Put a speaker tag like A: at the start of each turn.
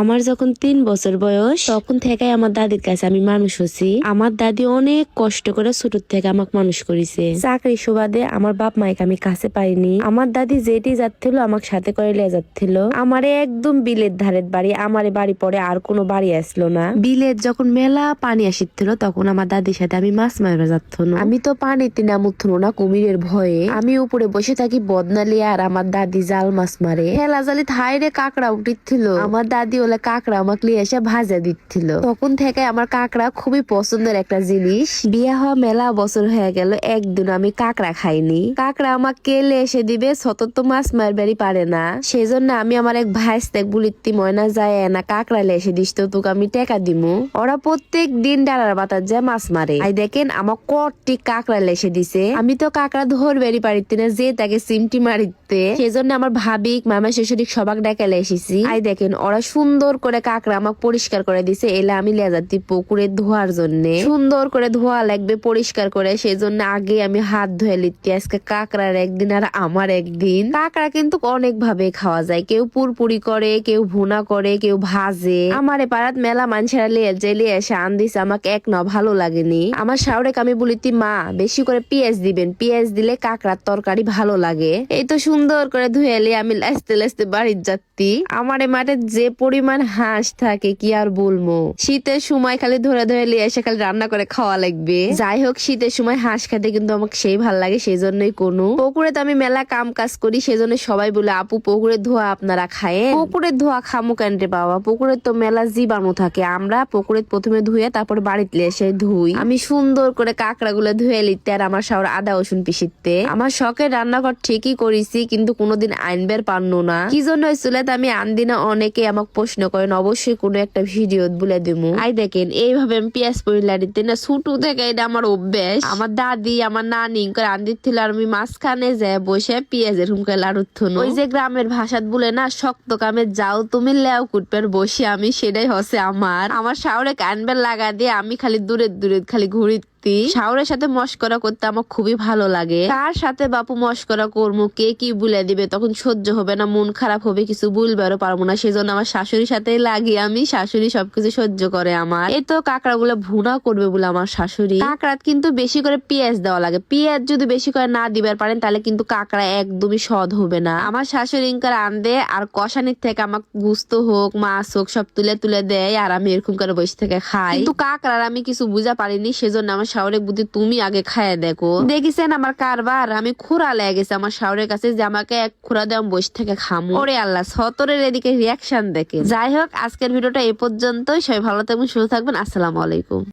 A: আমার যখন তিন বছর বয়স, তখন থেকে আমার দাদির কাছে আমি মানুষ হচ্ছি আমার দাদি অনেক কষ্ট করে ছোট থেকে আমাকে মানুষ করেছে। চাকরি সুবাদে আমার বাপ মাইকে আমি কাছে পাইনি। আমার দাদি যেটি যাচ্ছিল, আমাকে সাথে করে লিয়ে যাচ্ছিল। আমারে একদম বিলের ধারের বাড়ি, আমারে বাড়ি পরে আর কোনো বাড়ি আসলো না। বিলের যখন মেলা পানি আসিছিল তখন আমার দাদির সাথে আমি মাছ মারবে যাচ্ছ না আমি তো পানিতে নামুত্থন না, কুমিরের ভয়ে। আমি উপরে বসে থাকি বদনালি আর আমার দাদি জাল মাছ মারে। হেলা জালি থাইরে কাঁকড়া উঠিছিল আমার দাদি ওলে কাঁকড়া আমাকে এসে ভাজা দিচ্ছিল। তখন থেকে আমার কাঁকড়া খুবই পছন্দের একটা জিনিস। বিয়ে হওয়া মেলা বছর হয়ে গেল একদিন আমি কাঁকড়া খাইনি। কাঁকড়া আমাকে কেলে এসে দিবে? সতত তো মাছ মারবারই পারে না। সেই জন্য আমি আমার এক ভাইস্তে বুলিত্তি ময়না যায় না কাঁকড়া এসে দিস তো, তোকে আমি টেকা দিমু। ওরা প্রত্যেক দিন ডালার বাতার যায় মাছ মারে। আই দেখেন, আমার কটি কাঁকড়া লেসে দিছে। আমি তো কাঁকড়া ধরবেরই পারিতে না, যে তাকে সিমটি মারিতে। সেজন্য আমার ভাবিক মামা শ্বশুরিক সবাক ডাকালে এসেছি। আই দেখেন, ওরা সুন্দর করে কাঁকড়া আমাকে পরিষ্কার করে দিছে, এলে আমি লেজাতি পুকুরে ধোয়ার জন্য। সুন্দর করে ধোয়া লাগবে, পরিষ্কার করে সেই জন্য আগে আমি হাত ধুয়ে লিখতে আজকে কাঁকড়ার একদিন আর আমার একদিন। কাঁকড়া কিন্তু অনেক ভাবে খাওয়া যায়, কেউ পুরপুরি করে, কেউ ভুনা করে, কেউ ভাজে। আমার পাড়াত মেলা মানুষেরা লিয়ে জেলে এসে আন দিছে আমাকে এক ন ভালো লাগেনি। আমার শাওরেক, আমি বলিতি মা, বেশি করে পেঁয়াজ দিবেন, পেঁয়াজ দিলে কাঁকড়ার তরকারি ভালো লাগে। এই তো সুন্দর করে ধুয়ে আমি লাসতে লাসতে বাড়ির যাত্তি আমার মাঠে যে পরিমাণ হাঁস থাকে, কি আর বলব? শীতের সময় খালি ধরে ধরে লিয়ে এসে খালি রান্না করে খাওয়া লাগবে। যাই হোক, শীতের সময় হাঁস খেতে কিন্তু আমাকে সেই ভালো লাগে সেই জন্যই কোনো। পুকুরে তো আমি মেলা কাম কাজ করি সেই জন্য সবাই বলে, আপু, পুকুরে ধোয়া আপনারা খায় পুকুরে ধোয়া খামু কেনটে বাবা? পুকুরে তো মেলা জীবাণু থাকে। আমরা পুকুরে প্রথমে ধুয়ে তারপর বাড়িতে এসে ধুই। আমি সুন্দর করে কাঁকড়া গুলো ধুয়ে লিখতে আর আমার শাওর আদা, রসুন পিসিতে আমার শখের রান্নাঘর ঠিকই করেছি, কিন্তু কোনোদিন আইনবের পারনো না। কি জন্য হয়েছিল আমি আনদি না অনেকে আমাকে প্রশ্ন করেন অবশ্যই কোনো একটা ভিডিও বলে দিমু। আই দেখেন এইভাবে আমি পেঁয়াজ পরিলা দিতে না ছুটু থেকে এটা আমার অভ্যাস। আমার দাদি আমার নানি করে আন্দির ছিল আর আমি মাঝখানে যে বসে পেঁয়াজের হুমকে লাড়ুর থুনো। ওই যে গ্রামের ভাষাত বলে না শক্ত কামে যাও তুমি লেও কুটপের বসে আমি সেটাই হসে আমার। আমার শাওরে কানবেল লাগা দিয়ে আমি খালি দূরে দূরে খালি ঘুরি শাওরের সাথে মস্করা করতে আমার খুবই ভালো লাগে। কার সাথে বাপু মস্করা করব, কে কি বুলে দিবে, তখন সহ্য হবে না, মন খারাপ হবে, কিছু বুলবারও পারব না। সেজন্য আমার শাশুড়ির সাথে লাগি, আমি শাশুড়ি সবকিছু সহ্য করে আমার। এই তো কাঁকড়া গুলো ভুনা করবে বলে আমার শাশুড়ি। কাঁকড়াত কিন্তু বেশি করে পেঁয়াজ দেওয়া লাগে। পেঁয়াজ যদি বেশি করে না দিবার পারেন, তাহলে কিন্তু কাঁকড়া একদমই স্বাদ হবে না। আমার শাশুড়ি ইনকার আনদে আর কষানির থেকে আমার গুস্ত হোক, মাছ হোক, সব তুলে তুলে দেয়, আর আমি এরকম করে বসে থেকে খাই। কিন্তু কাঁকড়ার আমি কিছু বুঝা পারিনি, সেজন্য আমার শাওরে বুদ্ধি তুমি আগে খায় দেখো। দেখিছেন আমার কারবার? আমি খুরা লেগে গেছে আমার শাওরের কাছে যে আমাকে এক খুরা দেওয়া বসে থেকে খামো। ওরে আল্লাহ, সতরের এদিকে রিয়াকশন দেখে যাই হোক, আজকের ভিডিওটা এ পর্যন্তই। সবাই ভালো থাকবেন, সুস্থ থাকবেন। আসসালামু আলাইকুম।